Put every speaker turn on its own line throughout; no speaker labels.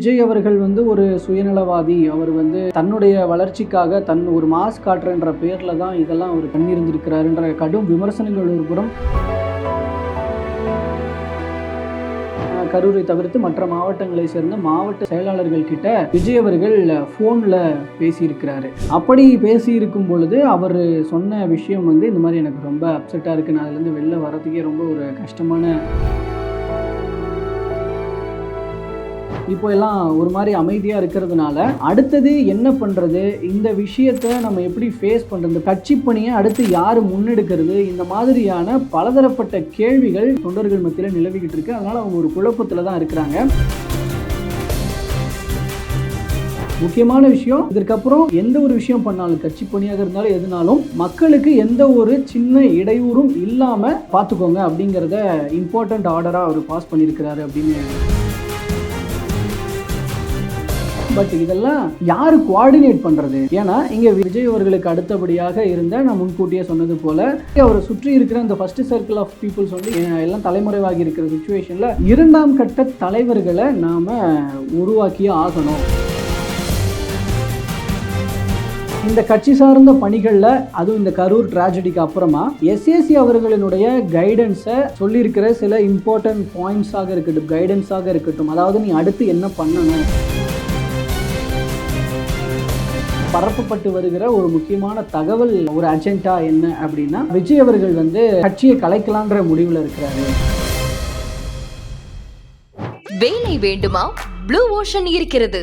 விஜய் அவர்கள் வந்து ஒரு சுயநலவாதி. அவர் வந்து தன்னுடைய வளர்ச்சிக்காக தன் ஒரு மாஸ் காட்டுறன்ற பேரில் தான் இதெல்லாம் அவர் பண்ணியிருந்திருக்கிறாருன்ற கடும் விமர்சனங்கள் ஒரு புறம். கரூரை தவிர்த்து மற்ற மாவட்டங்களை சேர்ந்த மாவட்ட செயலாளர்கள் கிட்ட விஜய் அவர்கள் ஃபோனில் பேசியிருக்கிறாரு. அப்படி பேசியிருக்கும் பொழுது அவர் சொன்ன விஷயம் வந்து இந்த மாதிரி எனக்கு ரொம்ப அப்செட்டாக இருக்குது நான் அதுலேருந்து வெளில வரதுக்கே ரொம்ப ஒரு கஷ்டமான இப்போ எல்லாம் ஒரு மாதிரி அமைதியாக இருக்கிறதுனால அடுத்தது என்ன பண்ணுறது இந்த விஷயத்தை நம்ம எப்படி ஃபேஸ் பண்ணுறது கட்சி பணியை அடுத்து யார் முன்னெடுக்கிறது? இந்த மாதிரியான பலதரப்பட்ட கேள்விகள் தொண்டர்கள் மத்தியில் நிலவிக்கிட்டு இருக்கு. அதனால் அவங்க ஒரு குழப்பத்தில் தான் இருக்கிறாங்க. முக்கியமான விஷயம் இதற்கப்புறம் எந்த ஒரு விஷயம் பண்ணாலும் கட்சி பணியாக இருந்தாலும் எதுனாலும் மக்களுக்கு எந்த ஒரு சின்ன இடையூறும் இல்லாமல் பார்த்துக்கோங்க அப்படிங்கிறத இம்பார்ட்டண்ட் ஆர்டராக அவர் பாஸ் பண்ணியிருக்கிறாரு அப்படின்னு பட் இதெல்லாம் யாரு குவாடினேட் பண்றது? ஏன்னா இங்க விஜய் அவர்களுக்கு அடுத்தபடியாக இருந்த நான் முன்கூட்டியே சொன்னது போல அவரை சுற்றி இருக்கிற அந்த ஃபர்ஸ்ட் சர்க்கிள் ஆஃப் பீப்புள்ஸ் வந்து எல்லாம் தலைமுறைவாகி இருக்கிற சுச்சுவேஷன்ல இரண்டாம் கட்ட தலைவர்களை நாம உருவாக்கியே ஆகணும். இந்த கட்சி சார்ந்த பணிகளில் அதுவும் இந்த கரூர் ட்ராஜடிக்கு அப்புறமா எஸ்எஸ்சி அவர்களினுடைய கைடன்ஸை சொல்லியிருக்கிற சில இம்பார்ட்டன்ட் பாயிண்ட்ஸாக இருக்கட்டும் கைடன்ஸாக இருக்கட்டும். அதாவது நீ அடுத்து என்ன பண்ணணும்? பரப்பப்பட்டு வருகிற ஒரு முக்கியமான தகவல் ஒரு அஜெண்டா என்ன அப்படின்னா விஜய் அவர்கள் வந்து கட்சியை கலைக்கலான்ற முடிவில் இருக்கிறாரு.
வேலை வேண்டுமா? ப்ளூ ஓஷன் இருக்கிறது.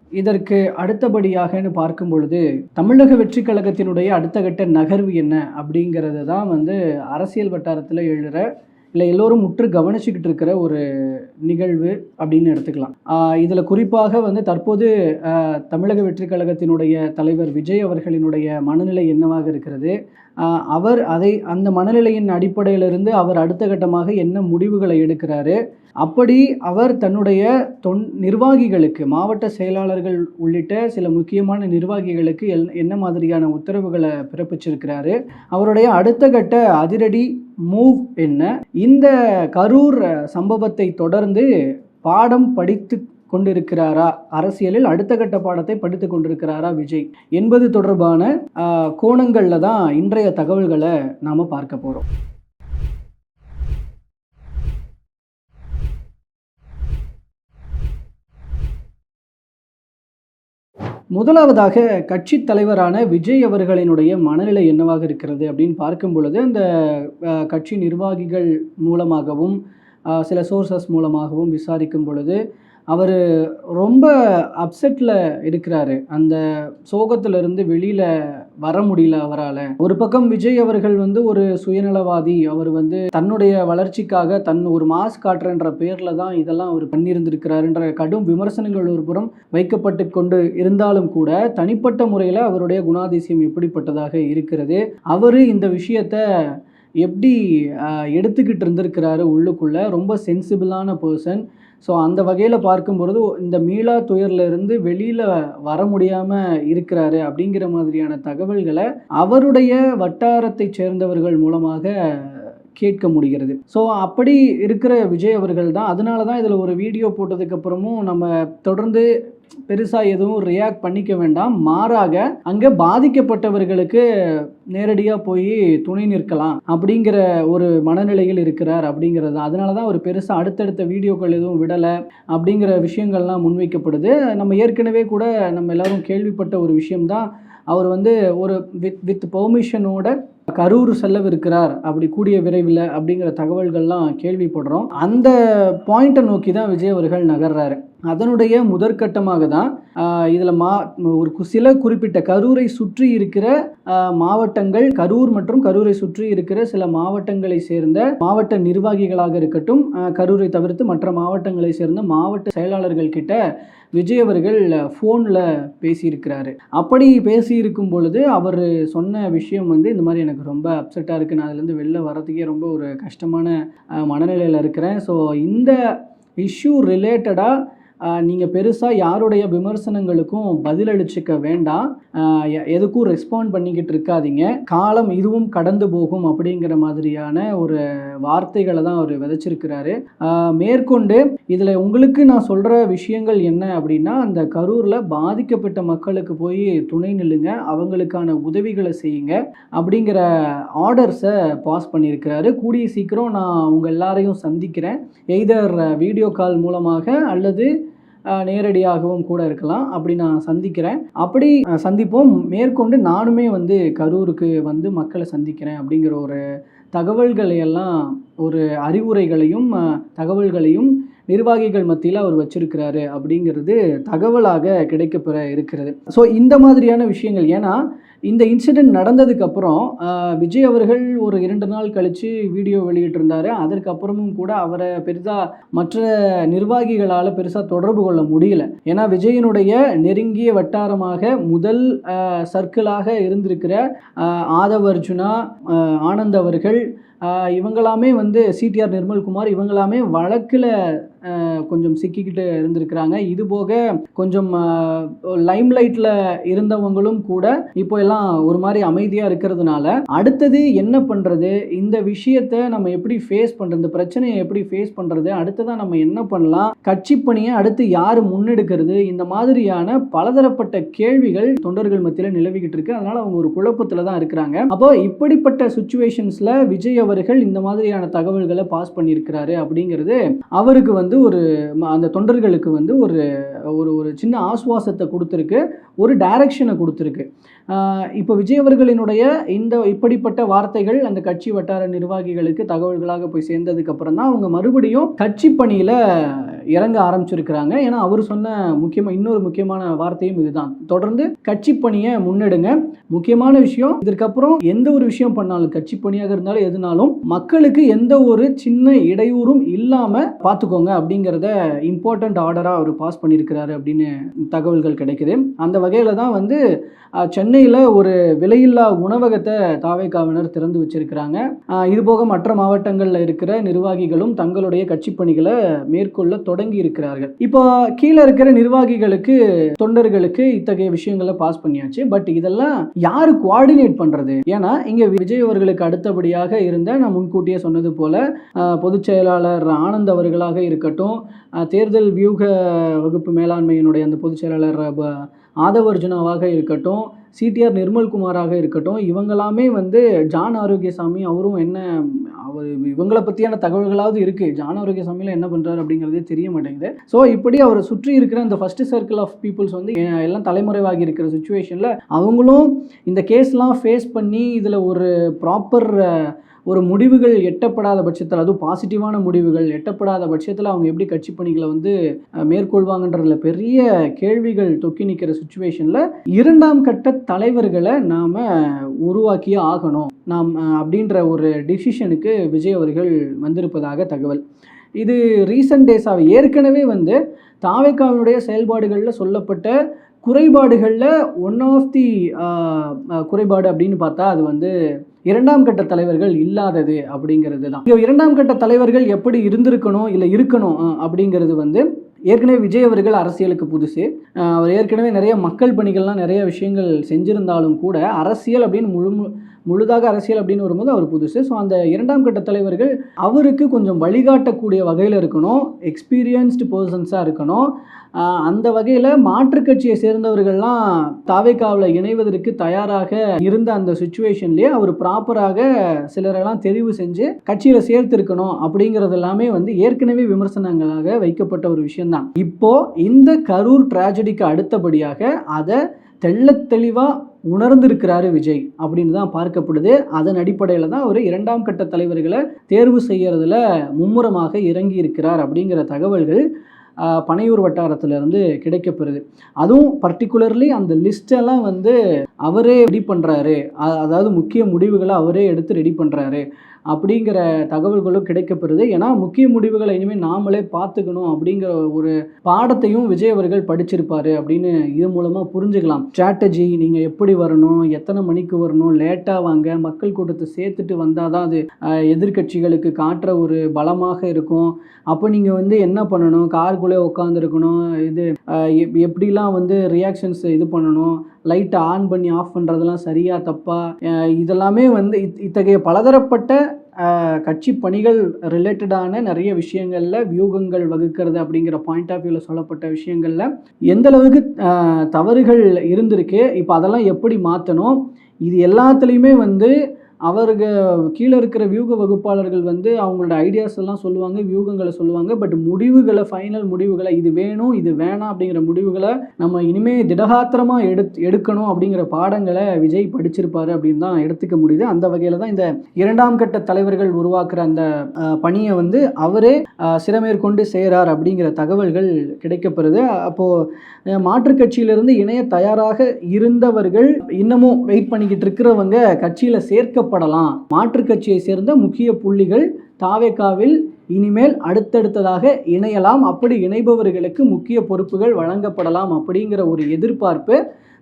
இதற்கு அடுத்தபடியாகன்னு பார்க்கும் பொழுது தமிழக வெற்றி கழகத்தினுடைய அடுத்த கட்ட நகர்வு என்ன அப்படிங்கிறது தான் வந்து அரசியல் வட்டாரத்தில் எழுகிற இல்லை எல்லோரும் முற்று கவனிச்சுக்கிட்டு இருக்கிற ஒரு நிகழ்வு அப்படின்னு எடுத்துக்கலாம். இதில் குறிப்பாக வந்து தற்போது தமிழக வெற்றி கழகத்தினுடைய தலைவர் விஜய் அவர்களினுடைய மனநிலை என்னவாக இருக்கிறது? அவர் அதை அந்த மனநிலையின் அடிப்படையிலிருந்து அவர் அடுத்த கட்டமாக என்ன முடிவுகளை எடுக்கிறாரு? அப்படி அவர் தன்னுடைய தொன் நிர்வாகிகளுக்கு மாவட்ட செயலாளர்கள் உள்ளிட்ட சில முக்கியமான நிர்வாகிகளுக்கு எல் என்ன மாதிரியான உத்தரவுகளை பிறப்பிச்சிருக்கிறாரு? அவருடைய அடுத்த கட்ட அதிரடி மூவ் என்ன? இந்த கரூர் சம்பவத்தை தொடர்ந்து பாடம் படித்து கொண்டிருக்கிறாரா? அரசியலில் அடுத்த கட்ட பாடத்தை படித்து கொண்டிருக்கிறாரா விஜய்? என்பது தொடர்பான கோணங்களில் கோணங்கள்ல தான் இன்றைய தகவல்களை நாம பார்க்க போறோம். முதலாவதாக கட்சி தலைவரான விஜய் அவர்களினுடைய மனநிலை என்னவாக இருக்கிறது அப்படின்னு பார்க்கும் பொழுது அந்த அஹ், கட்சி நிர்வாகிகள் மூலமாகவும் சில சோர்சஸ் மூலமாகவும் விசாரிக்கும் பொழுது அவர் ரொம்ப அப்செட்டில் இருக்கிறாரு. அந்த சோகத்திலிருந்து வெளியில் வர முடியல அவரால். ஒரு பக்கம் விஜய் அவர்கள் வந்து ஒரு சுயநலவாதி. அவர் வந்து தன்னுடைய வளர்ச்சிக்காக தன் ஒரு மாஸ் காட்டுறன்ற பேரில் தான் இதெல்லாம் அவர் பண்ணியிருந்திருக்கிறாருன்ற கடும் விமர்சனங்கள் ஒரு புறம் வைக்கப்பட்டு கொண்டு இருந்தாலும் கூட தனிப்பட்ட முறையில் அவருடைய குணாதிசயம் எப்படிப்பட்டதாக இருக்கிறது? அவர் இந்த விஷயத்தை எப்படி எடுத்துக்கிட்டு இருந்திருக்கிறாரு உள்ளுக்குள்ளே? ரொம்ப சென்சிபிளான பர்சன் ஸோ அந்த வகையில் பார்க்கும்பொழுது இந்த மீளா துயர்லேருந்து வெளியில் வர முடியாமல் இருக்கிறாரு அப்படிங்கிற மாதிரியான தகவல்களை அவருடைய வட்டாரத்தை சேர்ந்தவர்கள் மூலமாக கேட்க முடிகிறது. ஸோ அப்படி இருக்கிற விஜய் அவர்கள் தான். அதனால தான் இதில் ஒரு வீடியோ போட்டதுக்கப்புறமும் நம்ம தொடர்ந்து பெருசாக எதுவும் ரியாக்ட் பண்ணிக்க வேண்டாம். மாறாக அங்கே பாதிக்கப்பட்டவர்களுக்கு நேரடியாக போய் துணை நிற்கலாம் அப்படிங்கிற ஒரு மனநிலையில் இருக்கிறார் அப்படிங்கிறது. தான். அதனால தான் ஒரு பெருசாக அடுத்தடுத்த வீடியோக்கள் எதுவும் விடலை அப்படிங்கிற விஷயங்கள்லாம் முன்வைக்கப்படுது. நம்ம ஏற்கனவே கூட நம்ம எல்லாரும் கேள்விப்பட்ட ஒரு விஷயம்தான். அவர் வந்து ஒரு வித் வித் பெர்மிஷனோட கரூர் செல்லவிருக்கிறார். அப்படி கூடிய விரைவில் அப்படிங்கிற தகவல்கள்லாம் கேள்விப்படுறோம். அந்த பாயிண்ட்டை நோக்கி தான் விஜய் அவர்கள் நகர்றாரு. அதனுடைய முதற்கட்டமாக தான் இதில் மா ஒரு கு- சில குறிப்பிட்ட கரூரை சுற்றி இருக்கிற மாவட்டங்கள் கரூர் மற்றும் கரூரை சுற்றி இருக்கிற சில மாவட்டங்களை சேர்ந்த மாவட்ட நிர்வாகிகளாக இருக்கட்டும் கரூரை தவிர்த்து மற்ற மாவட்டங்களை சேர்ந்த மாவட்ட செயலாளர்கள் கிட்ட விஜய் அவர்கள் ஃபோனில் பேசியிருக்கிறாரு. அப்படி பேசியிருக்கும் பொழுது அவர் சொன்ன விஷயம் வந்து இந்த மாதிரி எனக்கு ரொம்ப அப்செட்டாக இருக்குது நான் அதுலேருந்து வெளில வரதுக்கே ரொம்ப ஒரு கஷ்டமான மனநிலையில் இருக்கிறேன். ஸோ இந்த இஷ்யூ ரிலேட்டடாக நீங்கள் பெருசாக யாருடைய விமர்சனங்களுக்கும் பதிலளிச்சுக்க வேண்டாம். எ- எதுக்கும் ரெஸ்பாண்ட் பண்ணிக்கிட்டு இருக்காதீங்க. காலம் இதுவும் கடந்து போகும் அப்படிங்கிற மாதிரியான ஒரு வார்த்தைகளை தான் அவர் விதைச்சிருக்கிறாரு. மேற்கொண்டு இதில் உங்களுக்கு நான் சொல்கிற விஷயங்கள் என்ன அப்படின்னா அந்த கரூரில் பாதிக்கப்பட்ட மக்களுக்கு போய் துணை நில்லுங்க. அவங்களுக்கான உதவிகளை செய்யுங்க அப்படிங்கிற ஆர்டர்ஸை பாஸ் பண்ணியிருக்கிறாரு. கூடிய சீக்கிரம் நான் உங்கள் எல்லாரையும் சந்திக்கிறேன். எய்தர் வீடியோ கால் மூலமாக அல்லது நேரடியாகவும் கூட இருக்கலாம். அப்படி நான் சந்திக்கிறேன். அப்படி சந்திப்போம். மேற்கொண்டு நானுமே வந்து கரூருக்கு வந்து மக்களை சந்திக்கிறேன் அப்படிங்கிற ஒரு தகவல்களையெல்லாம் ஒரு அறிவுரைகளையும் தகவல்களையும் நிர்வாகிகள் மத்தியில் அவர் வச்சிருக்கிறாரு அப்படிங்கிறது தகவலாக கிடைக்கப்பெற இருக்கிறது. ஸோ இந்த மாதிரியான விஷயங்கள் ஏன்னா இந்த இன்சிடெண்ட் நடந்ததுக்கப்புறம் விஜய் அவர்கள் ஒரு இரண்டு நாள் கழித்து வீடியோ வெளியிட்டிருந்தாரு. அதற்கப்புறமும் கூட அவரை பெரிதாக மற்ற நிர்வாகிகளால் பெருசாக தொடர்பு கொள்ள முடியல. ஏன்னா விஜயனுடைய நெருங்கிய வட்டாரமாக முதல் சர்க்கிளாக இருந்திருக்கிற ஆதவ அர்ஜுனா ஆனந்த் அவர்கள் இவங்களாமே வந்து சிடிஆர் நிர்மல்குமார் இவங்களாமே வழக்கில் கொஞ்சம் சிக்கிக்கிட்டு இருந்திருக்கிறாங்க. இது போக கொஞ்சம் லைம்லைட்டில் இருந்தவங்களும் கூட இப்போ எல்லாம் ஒரு மாதிரி அமைதியாக இருக்கிறதுனால அடுத்தது என்ன பண்ணுறது இந்த விஷயத்தை நம்ம எப்படி ஃபேஸ் பண்ணுறது பிரச்சனையை எப்படி ஃபேஸ் பண்ணுறது அடுத்ததாக நம்ம என்ன பண்ணலாம்? கட்சி பணியை அடுத்து யார் முன்னெடுக்கிறது? இந்த மாதிரியான பலதரப்பட்ட கேள்விகள் தொண்டர்கள் மத்தியில் நிலவிக்கிட்டு இருக்கு. அதனால் அவங்க ஒரு குழப்பத்தில் தான் இருக்கிறாங்க. அப்போ இப்படிப்பட்ட சுச்சுவேஷன்ஸில் விஜய் அவர்கள் இந்த மாதிரியான தகவல்களை பாஸ் பண்ணியிருக்கிறாரு அப்படிங்கிறது அவருக்கு வந்து ஒரு ம- அந்த தொண்டர்களுக்கு வந்து ஒரு ஒரு ஒரு சின்ன ஆசுவாசத்தை கொடுத்துருக்கு. ஒரு டைரக்ஷனை கொடுத்துருக்கு. இப்போ விஜய் அவர்களினுடைய இந்த இப்படிப்பட்ட வார்த்தைகள் அந்த கட்சி வட்டார நிர்வாகிகளுக்கு தகவல்களாக போய் சேர்ந்ததுக்கு அப்புறம் தான் அவங்க மறுபடியும் கட்சி பணியில் இறங்க ஆரம்பிச்சிருக்கிறாங்க. ஏன்னா அவர் சொன்ன முக்கியமாக இன்னொரு முக்கியமான வார்த்தையும் இதுதான். தொடர்ந்து கட்சி பணியை முன்னெடுங்க. முக்கியமான விஷயம் இதற்கப்புறம் எந்த ஒரு விஷயம் பண்ணாலும் கட்சி பணியாக இருந்தாலும் எதுனாலும் மக்களுக்கு எந்த ஒரு சின்ன இடையூறும் இல்லாமல் பார்த்துக்கோங்க அப்படிங்கிறத இம்பார்ட்டண்ட் ஆர்டராக அவர் பாஸ் பண்ணியிருக்கிறாரு அப்படின்னு தகவல்கள் கிடைக்குது. அந்த வகையில் தான் வந்து சென்னையில் ஒரு விலையில்லா உணவகத்தை தாவேக்காவினர் திறந்து வச்சிருக்கிறாங்க. இதுபோக இது போக மற்ற மாவட்டங்களில் இருக்கிற நிர்வாகிகளும் தங்களுடைய கட்சி பணிகளை மேற்கொள்ள தொடங்கி இருக்கிறார்கள். இப்போ கீழே இருக்கிற நிர்வாகிகளுக்கு தொண்டர்களுக்கு இத்தகைய விஷயங்களை பாஸ் பண்ணியாச்சு. பட் இதெல்லாம் யாரு குவார்டினேட் பண்றது? ஏன்னா இங்க விஜய் அவர்களுக்கு அடுத்தபடியாக இருந்த நான் முன்கூட்டியே சொன்னது போல பொதுச் செயலாளர் ஆனந்த் அவர்களாக இருக்கட்டும் தேர்தல் வியூக வகுப்பு மேலாண்மையினுடைய அந்த பொதுச் செயலாளர் ஆதவர்ஜுனாவாக இருக்கட்டும் சிடிஆர் நிர்மல்குமாராக இருக்கட்டும் இவங்களாமே வந்து ஜான் ஆரோக்கியசாமி அவரும் என்ன அவர் இவங்களை பற்றியான தகவல்களாவது இருக்குது ஜான் ஆரோக்கியசாமியில் என்ன பண்ணுறாரு அப்படிங்கிறதே தெரிய மாட்டேங்குது. ஸோ இப்படி அவரை சுற்றி இருக்கிற அந்த ஃபஸ்ட்டு சர்க்கிள் ஆஃப் பீப்புள்ஸ் வந்து எல்லாம் தலைமுறைவாகி இருக்கிற சுச்சுவேஷனில் அவங்களும் இந்த கேஸ்லாம் ஃபேஸ் பண்ணி இதில் ஒரு ப்ராப்பர் ஒரு முடிவுகள் எட்டப்படாத பட்சத்தில் அதுவும் பாசிட்டிவான முடிவுகள் எட்டப்படாத பட்சத்தில் அவங்க எப்படி கட்சி பணிகளை வந்து மேற்கொள்வாங்கன்றதில் மேற்கொள்வாங்கன்றதுல பெரிய கேள்விகள் தொக்கி நிற்கிற சுச்சுவேஷனில் இரண்டாம் கட்ட தலைவர்களை நாம் உருவாக்கியே ஆகணும். நாம் அப்படின்ற ஒரு டிசிஷனுக்கு விஜய் அவர்கள் வந்திருப்பதாக தகவல். இது ரீசன்ட் டேஸாக ஏற்கனவே வந்து தாவேக்காவினுடைய செயல்பாடுகளில் சொல்லப்பட்ட குறைபாடுகளில் ஒன் ஆஃப் தி குறைபாடு அப்படின்னு பார்த்தா அது வந்து இரண்டாம் கட்ட தலைவர்கள் இல்லாதது அப்படிங்கிறது தான் இரண்டாம் கட்ட தலைவர்கள் எப்படி இருந்திருக்கணும் இல்லை இருக்கணும் அப்படிங்கிறது வந்து ஏற்கனவே விஜய் அவர்கள் அரசியலுக்கு புதுசு. அவர் ஏற்கனவே நிறைய மக்கள் பணிகள்லாம் நிறைய விஷயங்கள் செஞ்சிருந்தாலும் கூட அரசியல் அப்படின்னு முழு முழுதாக அரசியல் அப்படின்னு வரும்போது அவர் புதுசு. ஸோ அந்த இரண்டாம் கட்ட தலைவர்கள் அவருக்கு கொஞ்சம் வழிகாட்டக்கூடிய வகையில் இருக்கணும். எக்ஸ்பீரியன்ஸ்டு பர்சன்ஸாக இருக்கணும். அந்த வகையில் மாற்றுக் கட்சியை சேர்ந்தவர்கள்லாம் தாவேக்காவில் இணைவதற்கு தயாராக இருந்த அந்த சுச்சுவேஷன்லேயே அவர் ப்ராப்பராக சிலரெல்லாம் தெரிவு செஞ்சு கட்சியில் சேர்த்திருக்கணும் அப்படிங்கிறது எல்லாமே வந்து ஏற்கனவே விமர்சனங்களாக வைக்கப்பட்ட ஒரு விஷயம்தான். இப்போ இந்த கரூர் ட்ராஜடிக்கு அடுத்தபடியாக அதை தெள்ளத்தெளிவாக உணர்ந்திருக்கிறாரு விஜய் அப்படின்னு தான் பார்க்கப்படுது. அதன் அடிப்படையில் தான் அவர் இரண்டாம் கட்ட தலைவர்களை தேர்வு செய்கிறதுல மும்முரமாக இறங்கி இருக்கிறார் அப்படிங்கிற தகவல்கள் பனையூர் வட்டாரத்திலிருந்து கிடைக்கப்பெறுது. அதுவும் பர்டிகுலர்லி அந்த லிஸ்டெல்லாம் வந்து அவரே ரெடி பண்ணுறாரு அதாவது முக்கிய முடிவுகளை அவரே எடுத்து ரெடி பண்ணுறாரு அப்படிங்கிற தகவல்களும் கிடைக்கப்பெறுது. ஏன்னா முக்கிய முடிவுகளை இனிமேல் நாமளே பார்த்துக்கணும் அப்படிங்கிற ஒரு பாடத்தையும் விஜய் அவர்கள் படிச்சிருப்பாரு அப்படின்னு இது மூலமாக புரிஞ்சுக்கலாம். ஸ்ட்ராட்டஜி நீங்கள் எப்படி வரணும் எத்தனை மணிக்கு வரணும் லேட்டாக வாங்க மக்கள் கூட்டத்தை சேர்த்துட்டு வந்தால் தான் அது எதிர்கட்சிகளுக்கு எதிர்க்கட்சிகளுக்கு காட்டுற ஒரு பலமாக இருக்கும். அப்போ நீங்கள் வந்து என்ன பண்ணணும்? காருக்குள்ளே உட்காந்துருக்கணும் இது எப்படிலாம் வந்து ரியாக்ஷன்ஸ் இது பண்ணணும்? லைட்டை ஆன் பண்ணி ஆஃப் பண்ணுறதெல்லாம் சரியா தப்பா? இதெல்லாமே வந்து இத்- இத்தகைய பலதரப்பட்ட கட்சி பணிகள் ரிலேட்டடான நிறைய விஷயங்களில் வியூகங்கள் வகுக்கிறது அப்படிங்கிற பாயிண்ட் ஆஃப் வியூவில் சொல்லப்பட்ட விஷயங்களில் எந்தளவுக்கு தவறுகள் இருந்திருக்கு இப்போ அதெல்லாம் எப்படி மாற்றணும் இது எல்லாத்துலேயுமே வந்து அவருக்கு கீழே இருக்கிற வியூக வகுப்பாளர்கள் வந்து அவங்களோட ஐடியாஸ் எல்லாம் சொல்லுவாங்க வியூகங்களை சொல்லுவாங்க. பட் முடிவுகளை ஃபைனல் முடிவுகளை இது வேணும் இது வேணாம் அப்படிங்கிற முடிவுகளை நம்ம இனிமே திடகாத்திரமாக எடுத் எடுக்கணும் அப்படிங்கிற பாடங்களை விஜய் படிச்சிருப்பாரு அப்படின்னு தான் எடுத்துக்க முடியுது. அந்த வகையில் தான் இந்த இரண்டாம் கட்ட தலைவர்கள் உருவாக்குற அந்த பணியை வந்து அவரே சிறமேற்கொண்டு செய்கிறார் அப்படிங்கிற தகவல்கள் கிடைக்கப்படுது அப்போது மாற்றுக் கட்சியிலிருந்து இணைய தயாராக இருந்தவர்கள் இன்னமும் வெயிட் பண்ணிக்கிட்டு இருக்கிறவங்க கட்சியில் சேர்க்க சேர்க்கப்படலாம் மாற்றுக் கட்சியை சேர்ந்த முக்கிய புள்ளிகள் தாவேகாவில் இனிமேல் அடுத்தடுத்ததாக இணையலாம். அப்படி இணைபவர்களுக்கு முக்கிய பொறுப்புகள் வழங்கப்படலாம் அப்படிங்கிற ஒரு எதிர்பார்ப்பு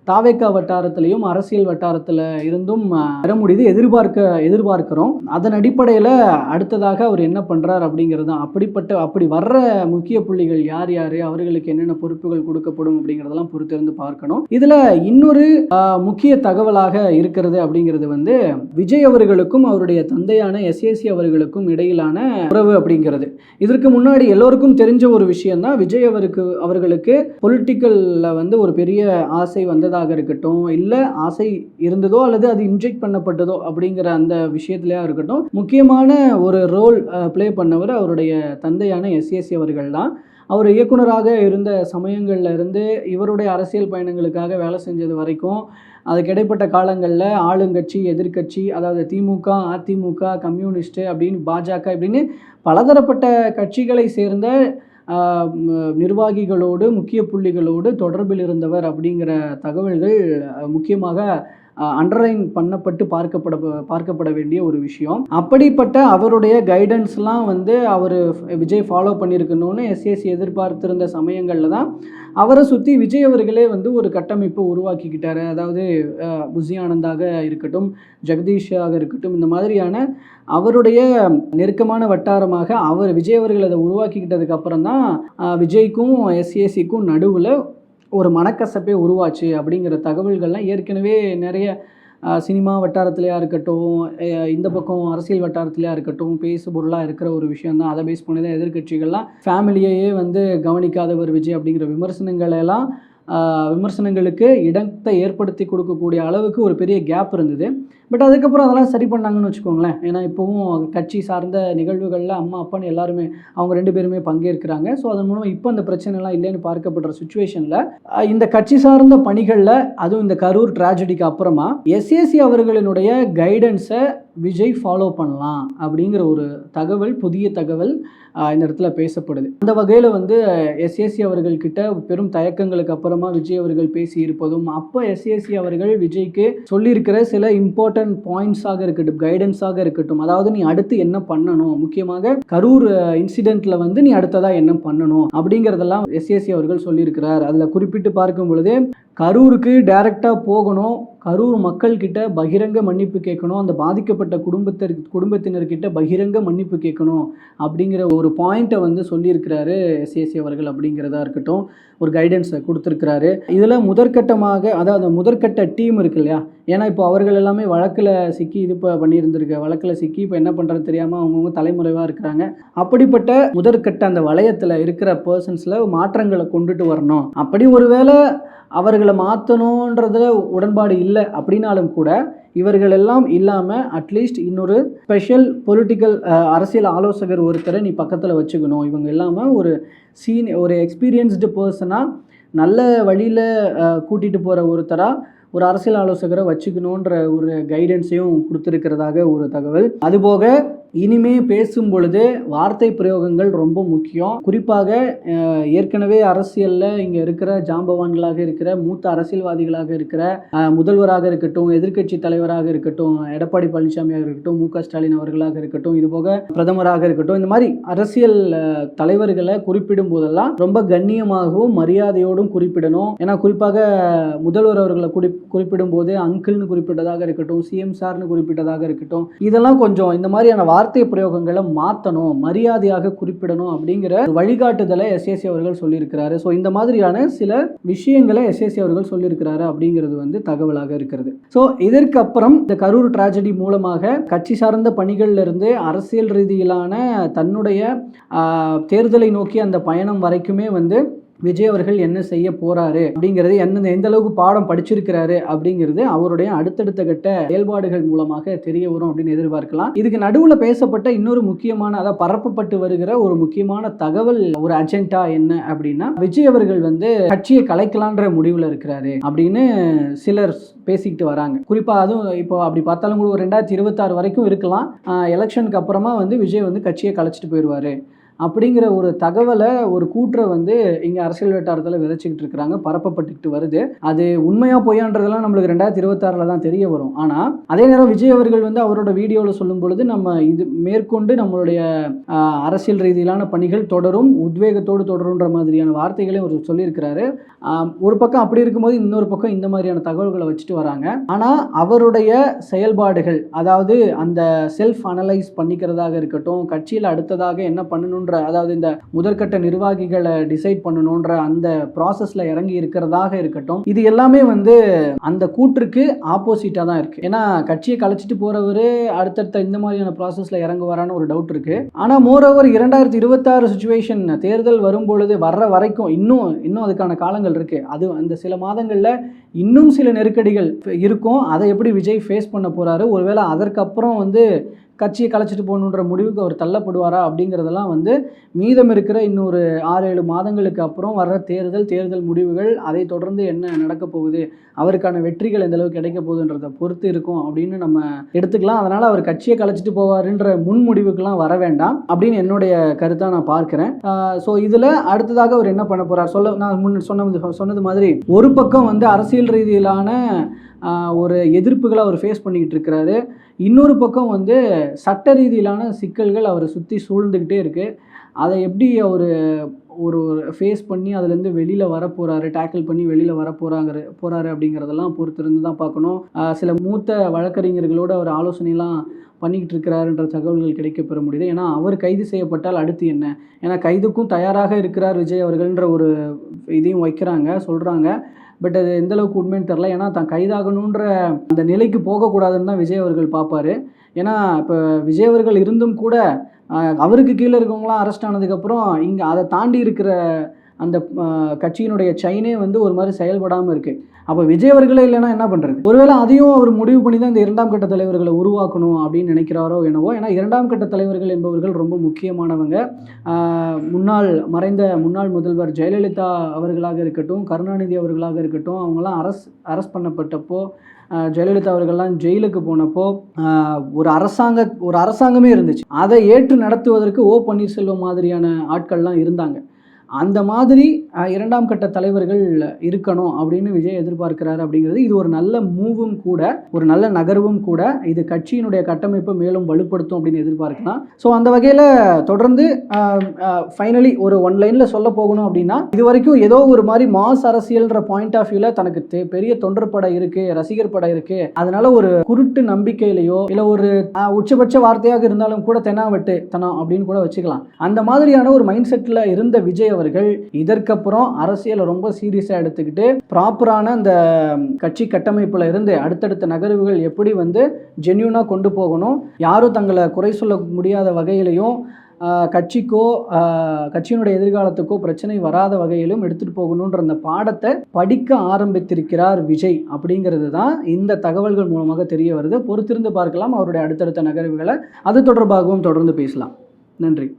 தாவேக்கா வட்டாரத்திலையும் அரசியல் வட்டாரத்தில் இருந்தும் பெற முடியுது எதிர்பார்க்க எதிர்பார்க்கிறோம். அதன் அடிப்படையில் அடுத்ததாக அவர் என்ன பண்ணுறார் அப்படிங்கிறது தான். அப்படிப்பட்ட அப்படி வர்ற முக்கிய புள்ளிகள் யார் யார் அவர்களுக்கு என்னென்ன பொறுப்புகள் கொடுக்கப்படும் அப்படிங்கிறதெல்லாம் பொறுத்திருந்து பார்க்கணும். இதில் இன்னொரு முக்கிய தகவலாக இருக்கிறது அப்படிங்கிறது வந்து விஜய் அவர்களுக்கும் அவருடைய தந்தையான எஸ்ஏசி அவர்களுக்கும் இடையிலான உறவு அப்படிங்கிறது. இதற்கு முன்னாடி எல்லோருக்கும் தெரிஞ்ச ஒரு விஷயம் தான் விஜய் அவருக்கு அவர்களுக்கு பொலிட்டிக்கலில் வந்து ஒரு பெரிய ஆசை இருந்ததாக இருக்கட்டும் இல்லை ஆசை இருந்ததோ அல்லது அது இன்ஜெக்ட் பண்ணப்பட்டதோ அப்படிங்கிற அந்த விஷயத்துலையா இருக்கட்டும் முக்கியமான ஒரு ரோல் ப்ளே பண்ணவர் அவருடைய தந்தையான எஸ்எஸ்சி அவர்கள் தான். அவர் இயக்குனராக இருந்த சமயங்களில் இருந்து இவருடைய அரசியல் பயணங்களுக்காக வேலை செஞ்சது வரைக்கும் அதுக்கு இடைப்பட்ட காலங்களில் ஆளுங்கட்சி எதிர்க்கட்சி அதாவது திமுக அதிமுக கம்யூனிஸ்ட்டு அப்படின்னு பாஜக இப்படின்னு பலதரப்பட்ட கட்சிகளை சேர்ந்த நிர்வாகிகளோடு முக்கிய புள்ளிகளோடு தொடர்பில் இருந்தவர் அப்படிங்கிற தகவல்கள் முக்கியமாக அண்டர்லைன் பண்ணப்பட்டு பார்க்கப்பட பார்க்கப்பட வேண்டிய ஒரு விஷயம். அப்படிப்பட்ட அவருடைய கைடன்ஸ்லாம் வந்து அவர் விஜய் ஃபாலோ பண்ணியிருக்கணும்னு எஸ்எஸ்சி எதிர்பார்த்திருந்த சமயங்களில் தான் அவரை சுற்றி விஜய் அவர்களே வந்து ஒரு கட்டமைப்பை உருவாக்கிக்கிட்டாரு. அதாவது அஹ், புசி ஆனந்தாக இருக்கட்டும் ஜெகதீஷாக இருக்கட்டும் இந்த மாதிரியான அவருடைய நெருக்கமான வட்டாரமாக அவர் விஜய் அவர்கள் அதை உருவாக்கிக்கிட்டதுக்கு அப்புறம் தான் விஜய்க்கும் எஸ்ஏசிக்கும் நடுவில் ஒரு மனக்கசப்பே உருவாச்சு அப்படிங்கிற தகவல்கள்லாம் ஏற்கனவே நிறைய சினிமா வட்டாரத்திலையா இருக்கட்டும் இந்த பக்கம் அரசியல் வட்டாரத்திலையா இருக்கட்டும் பேசு பொருளாக இருக்கிற ஒரு விஷயம் தான் அதை பேஸ் பண்ணி தான் எதிர்கட்சிகள்லாம் ஃபேமிலியையே வந்து கவனிக்காதவர் விஜய் அப்படிங்கிற விமர்சனங்களெல்லாம் விமர்சனங்களுக்கு இடத்தை ஏற்படுத்தி கொடுக்கக்கூடிய அளவுக்கு ஒரு பெரிய கேப் இருந்தது. பட் அதுக்கப்புறம் அதெல்லாம் சரி பண்ணாங்கன்னு வச்சுக்கோங்களேன். ஏன்னா இப்போவும் கட்சி சார்ந்த நிகழ்வுகளில் அம்மா அப்பான்னு எல்லாருமே அவங்க ரெண்டு பேருமே பங்கேற்கிறாங்க. ஸோ அதன் மூலமாக இப்போ அந்த பிரச்சனைலாம் இல்லைன்னு பார்க்கப்படுற சுச்சுவேஷனில் இந்த கட்சி சார்ந்த பணிகளில் அதுவும் இந்த கரூர் ட்ராஜடிக்கு அப்புறமா எஸ்ஏசி அவர்களினுடைய கைடன்ஸை விஜய் ஃபாலோ பண்ணலாம் அப்படிங்கிற ஒரு தகவல் புதிய தகவல் இந்த இடத்துல பேசப்படுது. அந்த வகையில் வந்து எஸ்ஏசி அவர்கள்கிட்ட பெரும் தயக்கங்களுக்கு அப்புறம் விஜய் அவர்கள் பேசியிருப்பதும் அப்போ எஸ்ஏசி அவர்கள் விஜய்க்கு சொல்லியிருக்கிற சில இம்பார்ட்டன்ட் பாயிண்ட்ஸாக இருக்கட்டும் கைடன்ஸாக இருக்கட்டும். அதாவது நீ அடுத்து என்ன பண்ணணும்? முக்கியமாக கரூர் இன்சிடென்ட்ல வந்து நீ அடுத்ததாக என்ன பண்ணணும்? அப்படிங்கிறதெல்லாம் எஸ்ஏசி அவர்கள் சொல்லியிருக்கிறார். அதில் குறிப்பிட்டு பார்க்கும் பொழுது கரூருக்கு டைரெக்டாக போகணும். கரூர் மக்கள்கிட்ட பகிரங்க மன்னிப்பு கேட்கணும். அந்த பாதிக்கப்பட்ட குடும்பத்திற்கு குடும்பத்தினர்கிட்ட பகிரங்க மன்னிப்பு கேட்கணும். அப்படிங்கிற ஒரு பாயிண்ட்டை வந்து சொல்லியிருக்கிறாரு எஸ்ஏசி அவர்கள் அப்படிங்கிறதா இருக்கட்டும். ஒரு கைடன்ஸை கொடுத்துருக்கிறாரு. இதில் முதற்கட்டமாக அதாவது முதற்கட்ட டீம் இருக்கு இல்லையா? ஏன்னா இப்போ அவர்கள் எல்லாமே வழக்கில் சிக்கி இது இப்போ பண்ணியிருந்திருக்க. வழக்கில் சிக்கி இப்போ என்ன பண்ணுறது தெரியாமல் அவங்கவுங்க தலைமுறைவாக இருக்கிறாங்க. அப்படிப்பட்ட முதற்கட்ட அந்த வளையத்தில் இருக்கிற பர்சன்ஸில் மாற்றங்களை கொண்டுட்டு வரணும். அப்படி ஒருவேளை அவர்களை மாற்றணுன்றதுல உடன்பாடு இல்லை. அப்படின்னாலும் கூட இவர்களெல்லாம் இல்லாமல் அட்லீஸ்ட் இன்னொரு ஸ்பெஷல் பொலிட்டிக்கல் அரசியல் ஆலோசகர் ஒருத்தரை நீ பக்கத்தில் வச்சுக்கணும். இவங்க இல்லாமல் ஒரு சீனி ஒரு எக்ஸ்பீரியன்ஸ்டு பர்சனாக நல்ல வழியில் கூட்டிகிட்டு போகிற ஒருத்தராக ஒரு அரசியல் ஆலோசகரை வச்சுக்கணுன்ற ஒரு கைடன்ஸையும் கொடுத்துருக்கிறதாக ஒரு தகவல். அதுபோக இனிமே பேசும் பொழுது வார்த்தை பிரயோகங்கள் ரொம்ப முக்கியம். குறிப்பாக ஏற்கனவே அரசியலில் இங்கே இருக்கிற ஜாம்பவான்களாக இருக்கிற மூத்த அரசியல்வாதிகளாக இருக்கிற முதல்வராக இருக்கட்டும் எதிர்க்கட்சி தலைவராக இருக்கட்டும் எடப்பாடி பழனிசாமியாக இருக்கட்டும் மு ஸ்டாலின் அவர்களாக இருக்கட்டும் இது போக பிரதமராக இருக்கட்டும் இந்த மாதிரி அரசியல் தலைவர்களை குறிப்பிடும் போதெல்லாம் ரொம்ப கண்ணியமாகவும் மரியாதையோடும் குறிப்பிடணும். ஏன்னா குறிப்பாக முதல்வர் அவர்களை குறி குறிப்பிடும் போது அங்கிள்னு குறிப்பிட்டதாக இருக்கட்டும் சிஎம் சார்னு குறிப்பிட்டதாக இருக்கட்டும் இதெல்லாம் கொஞ்சம் இந்த மாதிரியான வார்த்தை பிரயோகங்களை மாற்றணும் மரியாதையாக குறிப்பிடணும் அப்படிங்கிற வழிகாட்டுதலை எஸ்எஸ்சி அவர்கள் சொல்லியிருக்கிறாரு. ஸோ இந்த மாதிரியான சில விஷயங்களை எஸ்எஸ்சி அவர்கள் சொல்லியிருக்கிறாரு அப்படிங்கிறது வந்து தகவலாக இருக்கிறது. ஸோ இதற்கு அப்புறம் இந்த கரூர் டிராஜடி மூலமாக கட்சி சார்ந்த பணிகளிலிருந்து அரசியல் ரீதியிலான தன்னுடைய தேர்தலை நோக்கி அந்த பயணம் வரைக்குமே வந்து விஜய் அவர்கள் என்ன செய்ய போறாரு அப்படிங்கிறது என்ன எந்த அளவுக்கு பாடம் படிச்சிருக்கிறாரு அப்படிங்கிறது அவருடைய அடுத்தடுத்த கட்ட செயல்பாடுகள் மூலமாக தெரிய வரும் அப்படின்னு எதிர்பார்க்கலாம். இதுக்கு நடுவில் பேசப்பட்ட இன்னொரு முக்கியமான அதாவது பரப்பப்பட்டு வருகிற ஒரு முக்கியமான தகவல் ஒரு அஜெண்டா என்ன அப்படின்னா விஜய் அவர்கள் வந்து கட்சியை கலைக்கலான்ற முடிவில் இருக்கிறாரு அப்படின்னு சிலர் பேசிக்கிட்டு வராங்க. குறிப்பாக அதுவும் இப்போ அப்படி பார்த்தாலும் கூட ஒரு ரெண்டாயிரத்தி இருபத்தாறு வரைக்கும் இருக்கலாம். எலெக்ஷனுக்கு அப்புறமா வந்து விஜய் வந்து கட்சியை கலைச்சிட்டு போயிடுவாரு. அப்படிங்கிற ஒரு தகவலை ஒரு கூற்றை வந்து இங்கே அரசியல் வட்டாரத்தில் விதைச்சிக்கிட்டு இருக்கிறாங்க. பரப்பப்பட்டுக்கிட்டு வருது. அது உண்மையாக பொய்யான்றதெல்லாம் நம்மளுக்கு ரெண்டாயிரத்தி இருபத்தாறில் தான் தெரிய வரும். ஆனால் அதே நேரம் விஜய் அவர்கள் வந்து அவரோட வீடியோவில் சொல்லும் பொழுது நம்ம இது மேற்கொண்டு நம்மளுடைய அரசியல் ரீதியிலான பணிகள் தொடரும் உத்வேகத்தோடு தொடருன்ற மாதிரியான வார்த்தைகளையும் அவர் சொல்லியிருக்கிறாரு. ஒரு பக்கம் அப்படி இருக்கும்போது இன்னொரு பக்கம் இந்த மாதிரியான தகவல்களை வச்சுட்டு வராங்க. ஆனால் அவருடைய செயல்பாடுகள் அதாவது அந்த செல்ஃப் அனலைஸ் பண்ணிக்கிறதாக இருக்கட்டும் கட்சியில் அடுத்ததாக என்ன பண்ணணுன்ற அதாவது இந்த முதற்கட்ட நிர்வாகிகளை டிசைட் பண்ணணுன்ற அந்த ப்ராசஸில் இறங்கி இருக்கிறதாக இருக்கட்டும் இது எல்லாமே வந்து அந்த கூற்றுக்கு ஆப்போசிட்டாக தான் இருக்குது ஏன்னா கட்சியை கலைச்சிட்டு போகிறவர் அடுத்தடுத்த இந்த மாதிரியான ப்ராசஸில் இறங்குவாரான்னு ஒரு டவுட் இருக்குது ஆனால் மோரோவர் இரண்டாயிரத்தி இருபத்தாறு சுச்சுவேஷன் தேர்தல் வரும்பொழுது வர்ற வரைக்கும் இன்னும் இன்னும் அதுக்கான காலங்கள் இருக்குது அது அந்த சில மாதங்களில் இன்னும் சில நெருக்கடிகள் இருக்கும். அதை எப்படி விஜய் ஃபேஸ் பண்ண போகிறாரு ஒருவேளை அதற்கப்புறம் வந்து கட்சியை கலைச்சிட்டு போகணுன்ற முடிவுக்கு அவர் தள்ளப்படுவாரா அப்படிங்கிறதெல்லாம் வந்து மீதம் இருக்கிற இன்னொரு ஆறு ஏழு மாதங்களுக்கு அப்புறம் வர்ற தேர்தல் தேர்தல் முடிவுகள் அதை தொடர்ந்து என்ன நடக்க போகுது அவருக்கான வெற்றிகள் எந்த அளவுக்கு கிடைக்க போகுதுன்றதை பொறுத்து இருக்கும் அப்படின்னு நம்ம எடுத்துக்கலாம். அதனால் அவர் கட்சியை கலைச்சிட்டு போவாருன்ற முன் முடிவுக்கெல்லாம் வர வேண்டாம் அப்படின்னு என்னுடைய கருத்தாக நான் பார்க்குறேன். ஸோ இதில் அடுத்ததாக அவர் என்ன பண்ண போகிறார் சொல்ல நான் முன் சொன்ன சொன்னது மாதிரி ஒரு பக்கம் வந்து அரசியல் ரீதியிலான ஒரு எதிர்ப்புகளை அவர் ஃபேஸ் பண்ணிக்கிட்டு இருக்கிறாரு. இன்னொரு பக்கம் வந்து சட்ட ரீதியிலான சிக்கல்கள் அவரை சுற்றி சூழ்ந்துக்கிட்டே இருக்குது அதை எப்படி அவர் ஒரு ஃபேஸ் பண்ணி அதுலேருந்து வெளியில் வர போகிறாரு டேக்கிள் பண்ணி வெளியில் வர போகிறாங்க போகிறாரு அப்படிங்கிறதெல்லாம் பொறுத்திருந்து தான் பார்க்கணும். சில மூத்த வழக்கறிஞர்களோட அவர் ஆலோசனைலாம் பண்ணிக்கிட்டு இருக்கிறாருன்ற தகவல்கள் கிடைக்க பெற முடியுது. ஏன்னா அவர் கைது செய்யப்பட்டால் அடுத்து என்ன? ஏன்னா கைதுக்கும் தயாராக இருக்கிறார் விஜய் அவர்கள்ன்ற ஒரு இதையும் வைக்கிறாங்க சொல்கிறாங்க பட் அது எந்த அளவுக்கு உண்மைன்னு தெரில ஏன்னா தான் கைதாகணுன்ற அந்த நிலைக்கு போகக்கூடாதுன்னு தான் விஜய் அவர்கள் பார்ப்பாரு. ஏன்னா இப்போ விஜய் அவர்கள் இருந்தும் கூட அவருக்கு கீழே இருக்கவங்களாம் அரெஸ்ட் ஆனதுக்கப்புறம் இங்கே அதை தாண்டி இருக்கிற அந்த கட்சியினுடைய செயினே வந்து ஒரு மாதிரி செயல்படாமல் இருக்குது அப்போ விஜய் அவர்களே இல்லைன்னா என்ன பண்ணுறது ஒருவேளை அதையும் அவர் முடிவு பண்ணி தான் இந்த இரண்டாம் கட்ட தலைவர்களை உருவாக்கணும் அப்படின்னு நினைக்கிறாரோ என்னவோ. ஏன்னா இரண்டாம் கட்ட தலைவர்கள் என்பவர்கள் ரொம்ப முக்கியமானவங்க. முன்னாள் மறைந்த முன்னாள் முதல்வர் ஜெயலலிதா அவர்களாக இருக்கட்டும் கருணாநிதி அவர்களாக இருக்கட்டும் அவங்கெல்லாம் அரஸ் அரெஸ்ட் பண்ணப்பட்டப்போ ஜெயலலிதா அவர்கள்லாம் ஜெயிலுக்கு போனப்போ ஒரு அரசாங்க ஒரு அரசாங்கமே இருந்துச்சு. அதை ஏற்று நடத்துவதற்கு ஓ பன்னீர்செல்வம் மாதிரியான ஆட்கள்லாம் இருந்தாங்க. அந்த மாதிரி இரண்டாம் கட்ட தலைவர்கள் இருக்கணும் அப்படின்னு விஜய் எதிர்பார்க்கிறாரு அப்படிங்கிறது இது ஒரு நல்ல மூவும் கூட ஒரு நல்ல நகர்வும் கூட இது கட்சியினுடைய கட்டமைப்பை மேலும் வலுப்படுத்தும் அப்படின்னு எதிர்பார்க்கலாம். ஸோ அந்த வகையில் தொடர்ந்து ஃபைனலி ஒரு ஒன் லைனில் சொல்ல போகணும் அப்படின்னா இது வரைக்கும் ஏதோ ஒரு மாதிரி மாஸ் அரசியல்ன்ற பாயிண்ட் ஆஃப் வியூவில் தனக்கு தெ- பெரிய தொண்டர் படம் இருக்கு ரசிகர் படம் இருக்கு அதனால ஒரு குருட்டு நம்பிக்கையிலையோ இல்லை ஒரு உச்சபட்ச வார்த்தையாக இருந்தாலும் கூட தெனாவெட்டு தனம் அப்படின்னு கூட வச்சுக்கலாம். அந்த மாதிரியான ஒரு மைண்ட் செட்டில் இருந்த விஜய் அவர்கள் இதற்கப்புறம் அரசியலை ரொம்ப சீரியஸாக எடுத்துக்கிட்டு ப்ராப்பரான அந்த கட்சி கட்டமைப்பில் இருந்து அடுத்தடுத்த நகர்வுகள் எப்படி வந்து ஜென்யூனாக கொண்டு போகணும்? யாரும் தங்களை குறை சொல்ல முடியாத வகையிலையும் கட்சிக்கோ கட்சியினுடைய எதிர்காலத்துக்கோ பிரச்சனை வராத வகையிலும் எடுத்துகிட்டு போகணுன்ற அந்த பாடத்தை படிக்க ஆரம்பித்திருக்கிறார் விஜய் அப்படிங்கிறது தான் இந்த தகவல்கள் மூலமாக தெரிய வருது. பொறுத்திருந்து பார்க்கலாம் அவருடைய அடுத்தடுத்த நகர்வுகளை. அது தொடர்பாகவும் தொடர்ந்து பேசலாம். நன்றி.